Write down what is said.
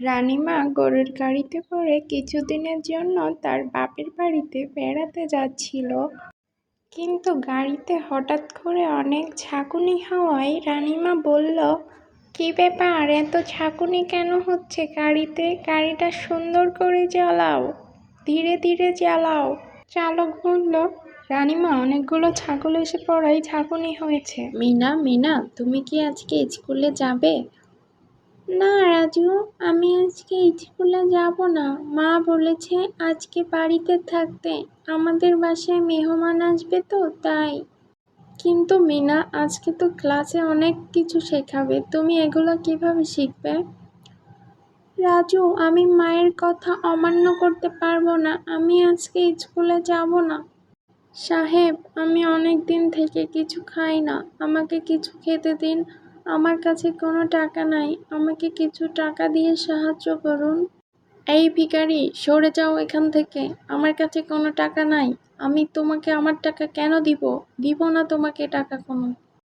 রানীমা গরুর গাড়িতে করে কিছুদিনের জন্য তার বাপের বাড়িতে বেড়াতে যাচ্ছিল। কিন্তু গাড়িতে হঠাৎ করে অনেক ঝাঁকুনি হওয়ায় রানীমা বলল, কী ব্যাপার, এত ঝাঁকুনি কেন হচ্ছে? গাড়িতে, গাড়িটা সুন্দর করে চালাও ধীরে ধীরে চালাও চালক বলল, রানীমা, অনেকগুলো ছাগল এসে পড়ায় ঝাঁকুনি হয়েছে। মিনা মিনা, তুমি কি আজকে স্কুলে যাবে? না রাজু, আমি আজকে স্কুলে যাব না। মা বলেছে আজকে বাড়িতে থাকতে। আমাদের বাসায় মেহমান আসবে তো, তাই। কিন্তু মিনা, আজকে তো ক্লাসে অনেক কিছু শেখাবে। তুমি এগুলো কীভাবে শিখবে? রাজু, আমি মায়ের কথা অমান্য করতে পারব না। আমি আজকে স্কুলে যাব না। সাহেব, আমি অনেক দিন থেকে কিছু খাই না। আমাকে কিছু খেতে দিন। আমার কাছে কোনো টাকা নাই, আমাকে কিছু টাকা দিয়ে সাহায্য করুন। এই ভিখারি, সরে যাও এখান থেকে। আমার কাছে কোনো টাকা নাই। আমি তোমাকে আমার টাকা কেন দিব? দিব না তোমাকে টাকা কোনো।